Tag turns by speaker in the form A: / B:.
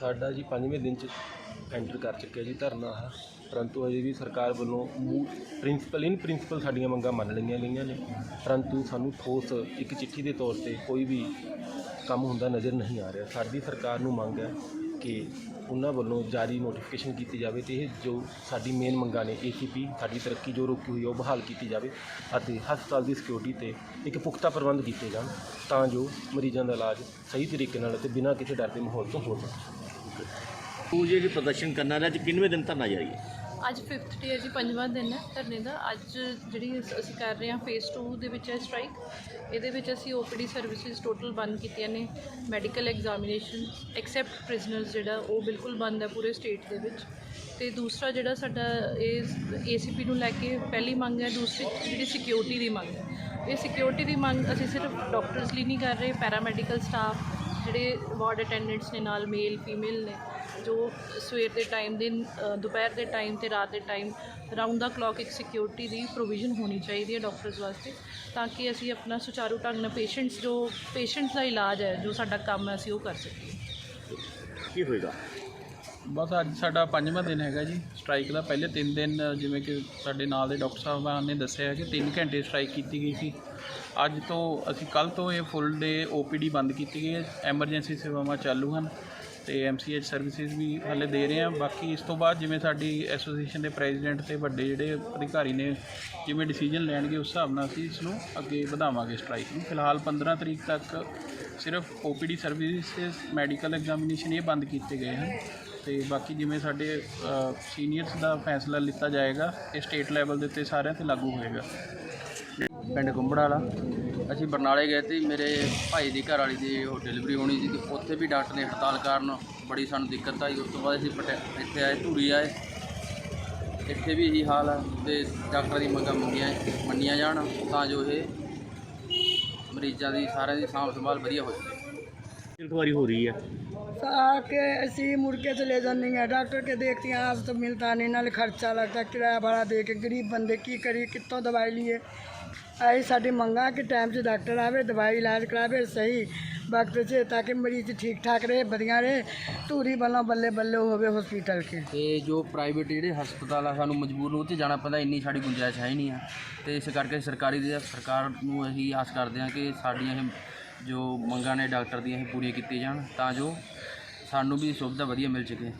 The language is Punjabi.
A: ਸਾਡਾ ਜੀ ਪੰਜਵੇਂ ਦਿਨ ਚ ਐਂਟਰ ਕਰ ਚੁੱਕਿਆ ਜੀ ਧਰਨਾ ਹੈ ਪਰੰਤੂ ਅਜੇ ਵੀ ਸਰਕਾਰ ਵੱਲੋਂ ਪ੍ਰਿੰਸੀਪਲ ਇਨ ਪ੍ਰਿੰਸੀਪਲ ਸਾਡੀਆਂ ਮੰਗਾਂ ਮੰਨ ਲਈਆਂ ਗਈਆਂ ਨੇ। ਪਰੰਤੂ ਸਾਨੂੰ ਠੋਸ ਇੱਕ ਚਿੱਠੀ ਦੇ ਤੌਰ ਤੇ ਕੋਈ ਵੀ ਕੰਮ ਹੁੰਦਾ ਨਜ਼ਰ ਨਹੀਂ ਆ ਰਿਹਾ। ਸਾਡੀ ਸਰਕਾਰ ਨੂੰ ਮੰਗ ਹੈ ਕਿ ਉਹਨਾਂ ਵੱਲੋਂ ਜਾਰੀ ਨੋਟੀਫਿਕੇਸ਼ਨ ਕੀਤੀ ਜਾਵੇ ਤੇ ਇਹ ਜੋ ਸਾਡੀ ਮੇਨ ਮੰਗਾਂ ਨੇ ਏਸੀਪੀ ਸਾਡੀ ਤਰੱਕੀ ਜੋ ਰੁਕੀ ਹੋਈ ਉਹ ਬਹਾਲ ਕੀਤੀ ਜਾਵੇ ਅਤੇ ਹਸਪਤਾਲ ਦੀ ਸਿਕਿਉਰਿਟੀ ਤੇ ਇੱਕ ਪੁਖਤਾ ਪ੍ਰਬੰਧ ਕੀਤੇ ਜਾਣ ਤਾਂ ਜੋ ਮਰੀਜ਼ਾਂ ਦਾ ਇਲਾਜ ਸਹੀ ਤਰੀਕੇ ਨਾਲ ਅਤੇ ਬਿਨਾਂ ਕਿਸੇ ਡਰ ਦੇ ਮਾਹੌਲ ਤੋਂ ਹੋ ਸਕੇ।
B: ਤੂੰ ਜਿਹੜੀ ਪ੍ਰਦਰਸ਼ਨ ਕਰਨਾ ਰਿਹਾ, ਅੱਜ ਕਿੰਨਵੇਂ ਦਿਨ ਧਰਨਾ ਜਾਰੀ ਹੈ?
C: ਅੱਜ 5th ਡੇ ਹੈ ਜੀ, ਪੰਜਵਾਂ ਦਿਨ ਹੈ ਧਰਨੇ ਦਾ। ਅੱਜ ਜਿਹੜੀ ਅਸ- ਅਸੀਂ ਕਰ ਰਹੇ ਹਾਂ ਫੇਸ 2 ਦੇ ਵਿੱਚ ਹੈ ਸਟ੍ਰਾਈਕ ਇਹਦੇ ਵਿੱਚ ਅਸੀਂ ਓਪੀਡੀ ਸਰਵਿਸਿਜ਼ ਟੋਟਲ ਬੰਦ ਕੀਤੀਆਂ ਨੇ। ਮੈਡੀਕਲ ਐਗਜ਼ਾਮੀਨੇਸ਼ਨ ਐਕਸੈਪਟ ਪ੍ਰਿਜ਼ਨਰਸ ਜਿਹੜਾ, ਉਹ ਬਿਲਕੁਲ ਬੰਦ ਹੈ ਪੂਰੇ ਸਟੇਟ ਦੇ ਵਿੱਚ। ਤੇ ਦੂਸਰਾ ਜਿਹੜਾ ਸਾਡਾ ਇਹ ਏਸੀਪੀ ਨੂੰ ਲੈ ਕੇ ਪਹਿਲੀ ਮੰਗ ਹੈ, ਦੂਸਰੀ ਜਿਹੜੀ ਸਿਕਿਉਰਿਟੀ ਦੀ ਮੰਗ ਹੈ। ਇਹ ਸਿਕਿਉਰਿਟੀ ਦੀ ਮੰਗ ਅਸੀਂ ਸਿਰਫ ਡਾਕਟਰਸ ਲਈ ਨਹੀਂ ਕਰ ਰਹੇ ਪੈਰਾਮੈਡੀਕਲ ਸਟਾਫ ਜਿਹੜੇ ਵਾਰਡ ਅਟੈਂਡੈਂਟਸ ਨੇ ਨਾਲ ਮੇਲ, ਫੀਮੇਲ ਨੇ, ਜੋ ਸਵੇਰ ਦੇ ਟਾਈਮ ਦੇ ਦੁਪਹਿਰ ਦੇ ਟਾਈਮ ਤੇ ਰਾਤ ਦੇ ਟਾਈਮ ਰਾਉਂਡ ਦਾ ਕਲੌਕ ਇੱਕ ਸਿਕਿਉਰਿਟੀ ਦੀ ਪ੍ਰੋਵੀਜ਼ਨ ਹੋਣੀ ਚਾਹੀਦੀ ਹੈ ਡਾਕਟਰਸ ਵਾਸਤੇ, ਤਾਂ ਕਿ ਅਸੀਂ ਆਪਣਾ ਸੁਚਾਰੂ ਢੰਗ ਨਾਲ ਪੇਸ਼ੈਂਟਸ ਜੋ ਪੇਸ਼ੈਂਟਸ ਦਾ ਇਲਾਜ ਹੈ, ਜੋ ਸਾਡਾ ਕੰਮ ਹੈ, ਅਸੀਂ ਉਹ ਕਰ ਸਕੀਏ।
B: ਕੀ ਹੋਏਗਾ?
D: ਬਸ ਅੱਜ ਸਾਡਾ ਪੰਜਵਾਂ ਦਿਨ ਹੈਗਾ ਜੀ ਸਟ੍ਰਾਈਕ ਦਾ। ਪਹਿਲੇ 3 ਦਿਨ ਜਿਵੇਂ ਕਿ ਸਾਡੇ ਨਾਲ ਦੇ ਡਾਕਟਰ ਸਾਹਿਬਾਨ ਨੇ ਦੱਸਿਆ ਕਿ 3 ਘੰਟੇ ਸਟ੍ਰਾਈਕ ਕੀਤੀ ਗਈ ਸੀ। ਅੱਜ ਤੋਂ, ਅਸੀਂ ਕੱਲ ਤੋਂ ਇਹ ਫੁੱਲ ਡੇ ਓਪੀਡੀ ਬੰਦ ਕੀਤੀ ਗਈ ਹੈ। ਐਮਰਜੈਂਸੀ ਸੇਵਾਵਾਂ ਚਾਲੂ ਹਨ ਤੇ ਐਮਸੀਐਚ ਸਰਵਿਸਿਜ਼ ਵੀ ਹਾਲੇ ਦੇ ਰਹੇ ਹਾਂ। ਬਾਕੀ ਇਸ ਤੋਂ ਬਾਅਦ ਜਿਵੇਂ ਸਾਡੀ ਐਸੋਸੀਏਸ਼ਨ ਦੇ ਪ੍ਰੈਜ਼ੀਡੈਂਟ ਤੇ ਵੱਡੇ ਜਿਹੜੇ ਅਧਿਕਾਰੀ ਨੇ ਜਿਵੇਂ ਡਿਸੀਜਨ ਲੈਣਗੇ ਉਸ ਹਿਸਾਬ ਨਾਲ ਅਸੀਂ ਇਸ ਨੂੰ ਅੱਗੇ ਵਧਾਵਾਂਗੇ ਸਟ੍ਰਾਈਕ ਨੂੰ। ਫਿਲਹਾਲ 15 ਤਰੀਕ ਤੱਕ ਸਿਰਫ ਓਪੀਡੀ ਸਰਵਿਸਿਜ਼ ਮੈਡੀਕਲ ਐਗਜ਼ਾਮੀਨੇਸ਼ਨ ਇਹ ਬੰਦ ਕੀਤੇ ਗਏ ਹਨ। ਤੇ ਬਾਕੀ ਜਿਵੇਂ ਸਾਡੇ ਸੀਨੀਅਰਸ ਦਾ ਫੈਸਲਾ ਲਿੱਤਾ ਜਾਏਗਾ, ਇਹ ਸਟੇਟ ਲੈਵਲ ਦੇ ਉੱਤੇ ਸਾਰਿਆਂ ਤੇ ਲਾਗੂ ਹੋਏਗਾ।
E: ਪਿੰਡ ਕੁੰਬੜਾ ਵਾਲਾ, ਅਸੀਂ ਬਰਨਾਲੇ ਗਏ ਤੇ ਮੇਰੇ ਭਾਈ ਦੀ ਘਰ ਵਾਲੀ ਦੀ ਉਹ ਡਿਲੀਵਰੀ ਹੋਣੀ ਸੀ ਤੇ ਉੱਥੇ ਵੀ ਡਾਕਟਰ ਨੇ ਹੜਤਾਲ ਕਾਰਨ ਬੜੀ ਸਾਨੂੰ ਦਿੱਕਤ ਆਈ। ਉਸ ਤੋਂ ਬਾਅਦ ਅਸੀਂ ਪਟਿਆ, ਇੱਥੇ ਆਏ, ਧੂਰੀ ਆਏ। ਇੱਥੇ ਵੀ ਇਹੀ ਹਾਲ ਹੈ ਤੇ ਡਾਕਟਰਾਂ ਦੀ ਮੰਗਾਂ ਮੰਗੀਆਂ ਮੰਨੀਆਂ ਜਾਣ ਤਾਂ ਜੋ ਇਹ ਮਰੀਜ਼ਾਂ ਦੀ ਸਾਰਿਆਂ ਦੀ ਸਾਂਭ ਸੰਭਾਲ ਵਧੀਆ ਹੋ ਸਕੇ
B: ਇਨਕੁਆਰੀ ਹੋ ਰਹੀ ਹੈ
F: आ के ऐसे ही मुड़ के चले जाने हैं डॉक्टर के देखते हैं आज तो मिलता नहीं नाले खर्चा लगता किराया भाड़ा दे के गरीब बंदे की करी कितों दवाई लिए ऐसी साड़ी मंगा कि टाइम से डॉक्टर आवे दवाई इलाज करावे सही वक्त से ताकि मरीज ठीक ठाक रहे बढ़िया रहे ਧੂਰੀ ਵੱਲੋਂ ਬੱਲੇ ਬੱਲੇ ਹੋਵੇ ਹਸਪੀਟਲ ਕੇ
E: ਤੇ ਜੋ ਪ੍ਰਾਈਵੇਟ ਜਿਹੜੇ ਹਸਪਤਾਲ ਆ ਸਾਨੂੰ ਮਜਬੂਰ ਉਹ 'ਤੇ ਜਾਣਾ ਪੈਂਦਾ ਇੰਨੀ ਸਾਡੀ ਗੁੰਜਾਇਸ਼ ਹੈ ਹੀ ਨਹੀਂ ਆ ਤੇ ਇਸ ਕਰਕੇ ਸਰਕਾਰੀ ਦੀ ਸਰਕਾਰ ਨੂੰ ਅਸੀਂ ਆਸ ਕਰਦੇ ਹਾਂ ਕਿ ਸਾਡੀਆਂ ਇਹ ਜੋ ਮੰਗਾਂ ਨੇ ਡਾਕਟਰ ਦੀਆਂ ਇਹ ਪੂਰੀਆਂ ਕੀਤੀਆਂ ਜਾਣ ਤਾਂ ਜੋ ਸਾਨੂੰ ਵੀ ਸੁਵਿਧਾ ਵਧੀਆ ਮਿਲ ਸਕੇ।